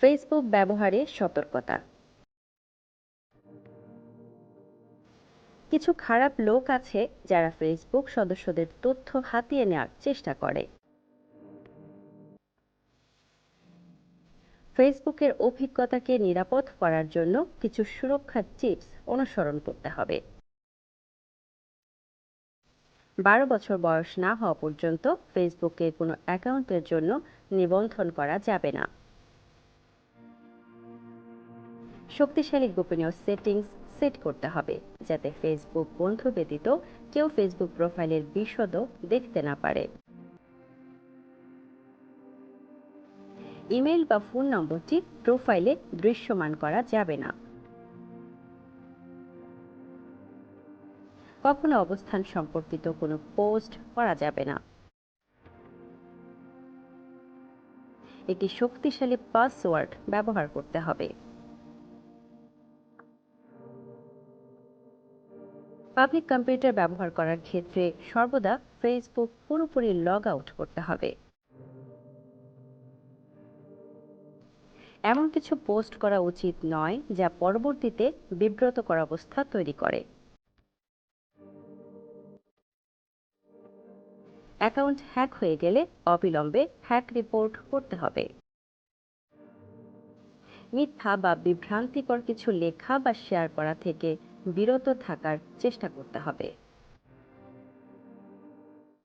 Facebook ব্যবহারে সতর্কতা। কিছু খারাপ লোক আছে যারা ফেসবুক সদস্যদের তথ্য হাতিয়ে নেওয়ার চেষ্টা করে। ফেসবুকের অভিজ্ঞতাকে নিরাপদ করার জন্য কিছু সুরক্ষার টিপস অনুসরণ করতে হবে। বারো বছর বয়স না হওয়া পর্যন্ত ফেসবুকে কোনো অ্যাকাউন্টের জন্য নিবন্ধন করা যাবে না। শক্তিশালী গোপনীয় সেটিংস সেট করতে হবে, যাতে ফেসবুক বন্ধু ব্যতীত কেউ ফেসবুক প্রোফাইলের বিশদও দেখতে না পারে। ইমেল বা ফোন নম্বরটি প্রোফাইলে দৃশ্যমান করা যাবে না। কখনো অবস্থান সম্পর্কিত কোনো পোস্ট করা যাবে না। একটি শক্তিশালী পাসওয়ার্ড ব্যবহার করতে হবে। পাবলিক কম্পিউটার ব্যবহার করার ক্ষেত্রে সর্বদা ফেসবুক পুরোপুরি লগ আউট করতে হবে। এমন কিছু পোস্ট করা উচিত নয় যা পরবর্তীতে বিব্রতকর অবস্থা তৈরি করে। অ্যাকাউন্ট হ্যাক হয়ে গেলে অবিলম্বে হ্যাক রিপোর্ট করতে হবে। মিথ্যা বা বিভ্রান্তিকর কিছু লেখা বা শেয়ার করা থেকে বিরত থাকার চেষ্টা করতে হবে।